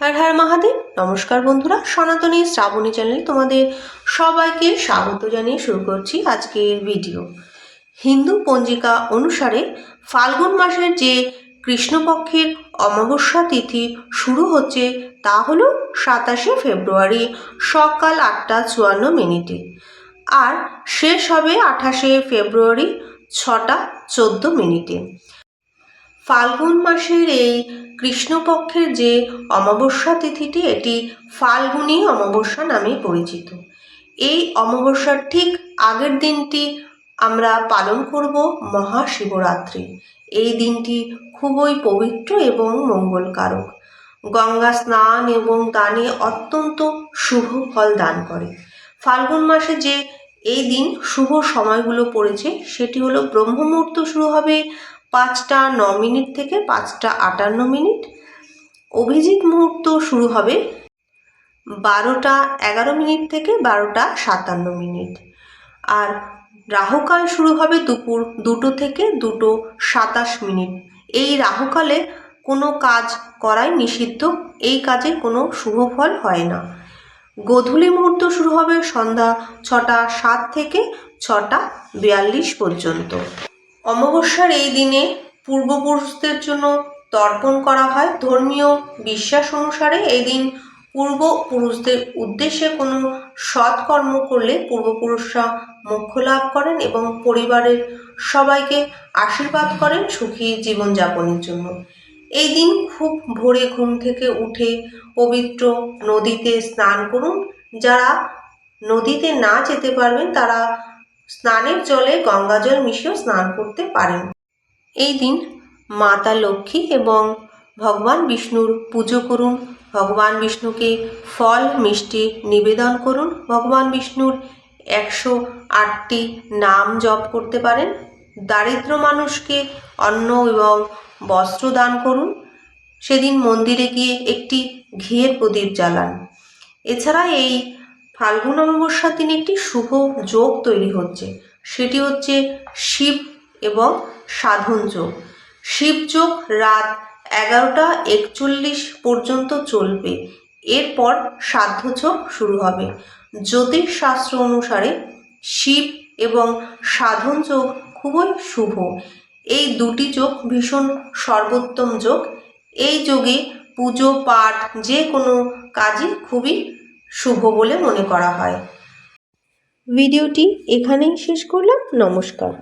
হর হর মহাদেব। নমস্কার বন্ধুরা, সনাতনী শ্রাবণী চ্যানেল তোমাদের সবাইকে স্বাগত জানিয়ে শুরু করছি আজকের ভিডিও। হিন্দু পঞ্জিকা অনুসারে ফাল্গুন মাসের যে কৃষ্ণপক্ষের অমাবস্যা তিথি শুরু হচ্ছে তা হল সাতাশে ফেব্রুয়ারি সকাল আটটা চুয়ান্ন মিনিটে। আর শেষ হবে আঠাশে ফেব্রুয়ারি ছটা চোদ্দ মিনিটে। ফাল্গুন মাসের এই কৃষ্ণপক্ষের যে অমাবস্যা তিথিটি, এটি ফাল্গুনী অমাবস্যা নামে পরিচিত। এই অমাবস্যার ঠিক আগের দিনটি আমরা পালন করব মহাশিবরাত্রি। এই দিনটি খুবই পবিত্র এবং মঙ্গলকারক। গঙ্গা স্নান এবং দানে অত্যন্ত শুভ ফল দান করে। ফাল্গুন মাসে যে এই দিন শুভ সময়গুলো পড়েছে, সেটি হলো ব্রহ্ম মুহূর্ত শুরু হবে পাঁচটা ন মিনিট থেকে পাঁচটা আটান্ন মিনিট। অভিজিৎ মুহূর্ত শুরু হবে বারোটা এগারো মিনিট থেকে বারোটা সাতান্ন মিনিট। আর রাহুকাল শুরু হবে দুপুর দুটো থেকে দুটো সাতাশ মিনিট। এই রাহুকালে কোনো কাজ করাই নিষিদ্ধ, এই কাজে কোনো শুভ ফল হয় না। গোধূলি মুহূর্ত শুরু হবে সন্ধ্যা ছটা সাত থেকে ছটা বিয়াল্লিশ পর্যন্ত। অমাবস্যার এই দিনে পূর্বপুরুষদের জন্য তর্পণ করা হয়। ধর্মীয় বিশ্বাস অনুসারে এই দিন পূর্বপুরুষদের উদ্দেশ্যে কোনো সৎকর্ম করলে পূর্বপুরুষরা মোক্ষ লাভ করেন এবং পরিবারের সবাইকে আশীর্বাদ করেন সুখী জীবনযাপনের জন্য। এই দিন খুব ভোরে ঘুম থেকে উঠে পবিত্র নদীতে স্নান করুন। যারা নদীতে না যেতে পারবেন, তারা স্নানের জলে গঙ্গাজল মিশিয়েও স্নান করতে পারেন। এই দিন মাতা লক্ষ্মী এবং ভগবান বিষ্ণুর পুজো করুন। ভগবান বিষ্ণুকে ফল, মিষ্টি নিবেদন করুন। ভগবান বিষ্ণুর একশো আটটি নাম জপ করতে পারেন। দারিদ্র মানুষকে অন্ন এবং বস্ত্র দান করুন। সেদিন মন্দিরে গিয়ে একটি ঘিয়ের প্রদীপ জ্বালান। এছাড়া এই ফাল্গুন অমাবস্যার দিনে একটি শুভ যোগ তৈরি হচ্ছে। সেটি হচ্ছে শিব এবং সাধন যোগ। শিব শিবযোগ রাত এগারোটা একচল্লিশ পর্যন্ত চলবে। এরপর সাধ্যযোগ শুরু হবে। জ্যোতিষশাস্ত্র অনুসারে শিব এবং সাধন যোগ খুবই শুভ। এই দুটি যোগ ভীষণ সর্বোত্তম যোগ। এই যোগে পুজো, পাঠ যে কোনো কাজই খুবই শুভ বলে মনে করা হয়। ভিডিওটি এখানেই শেষ করলাম। নমস্কার।